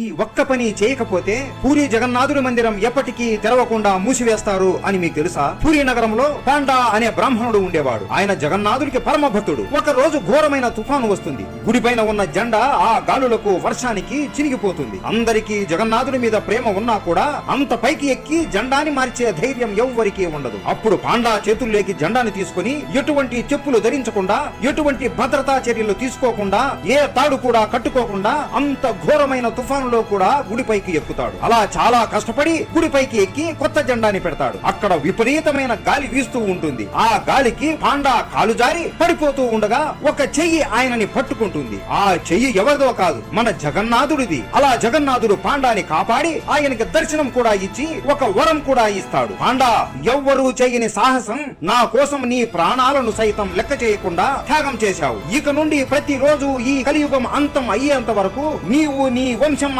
ఈ ఒక్క పని చేయకపోతే పూరి జగన్నాథుడి మందిరం ఎప్పటికీ తెరవకుండా మూసివేస్తారు అని మీకు తెలుసా? పూరి నగరంలో పాండా అనే బ్రాహ్మణుడు ఉండేవాడు. ఆయన జగన్నాథుడికి పరమ భక్తుడు ఒక రోజు ఘోరమైన తుఫాను వస్తుంది. గుడిపైన ఉన్న జెండా ఆ గాలులకు వర్షానికి చినిగిపోతుంది. అందరికీ జగన్నాథుడి మీద ప్రేమ ఉన్నా కూడా అంత పైకి ఎక్కి జెండాని మార్చే ధైర్యం ఎవ్వరికీ ఉండదు. అప్పుడు పాండా చేతుల్లోకి జెండాని తీసుకుని ఎటువంటి చెప్పులు ధరించకుండా ఎటువంటి భద్రతా చర్యలు తీసుకోకుండా ఏ తాడు కూడా కట్టుకోకుండా అంత ఘోరమైన తుఫాను కాలంలో కూడా గుడిపైకి ఎక్కుతాడు. అలా చాలా కష్టపడి గుడిపైకి ఎక్కి కొత్త జెండాని పెడతాడు. అక్కడ విపరీతమైన గాలి వీస్తూ ఉంటుంది. ఆ గాలికి పాండా కాలు జారి పడిపోతూ ఉండగా ఒక చెయ్యి ఆయనని పట్టుకుంటుంది. ఆ చెయ్యి ఎవరిదో కాదు మన జగన్నాథుడిది. అలా జగన్నాథుడు పాండాని కాపాడి ఆయనకి దర్శనం కూడా ఇచ్చి ఒక వరం కూడా ఇస్తాడు. పాండా ఎవ్వరూ చేయని సాహసం నా కోసం నీ ప్రాణాలను సైతం లెక్క చేయకుండా త్యాగం చేశావు. ఇక నుండి ప్రతిరోజు ఈ కలియుగం అంతం అయ్యేంత వరకు నీవు నీ వంశం